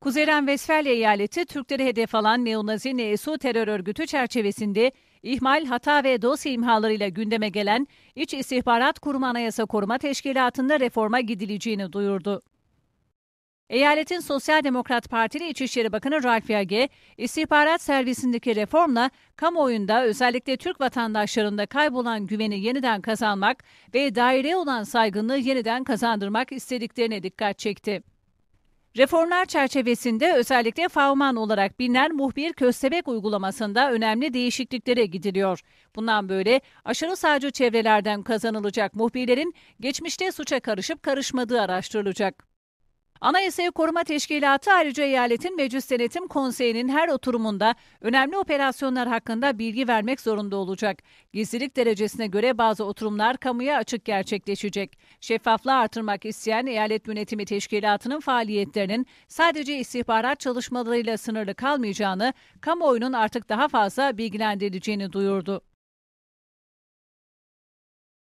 Kuzey Ren-Vesfalya eyaleti Türkleri hedef alan neonazi NSU terör örgütü çerçevesinde ihmal, hata ve dosya imhalarıyla gündeme gelen İç İstihbarat Kurumu Anayasa Koruma Teşkilatı'nda reforma gidileceğini duyurdu. Eyaletin Sosyal Demokrat Partili İçişleri Bakanı Ralf Yage, istihbarat servisindeki reformla kamuoyunda özellikle Türk vatandaşlarında kaybolan güveni yeniden kazanmak ve daireye olan saygınlığı yeniden kazandırmak istediklerine dikkat çekti. Reformlar çerçevesinde özellikle Fauman olarak bilinen muhbir köstebek uygulamasında önemli değişikliklere gidiliyor. Bundan böyle aşırı sağcı çevrelerden kazanılacak muhbirlerin geçmişte suça karışıp karışmadığı araştırılacak. Anayasayı Koruma Teşkilatı ayrıca eyaletin Meclis Denetim Konseyi'nin her oturumunda önemli operasyonlar hakkında bilgi vermek zorunda olacak. Gizlilik derecesine göre bazı oturumlar kamuya açık gerçekleşecek. Şeffaflığı artırmak isteyen eyalet yönetimi teşkilatının faaliyetlerinin sadece istihbarat çalışmalarıyla sınırlı kalmayacağını, kamuoyunun artık daha fazla bilgilendirileceğini duyurdu.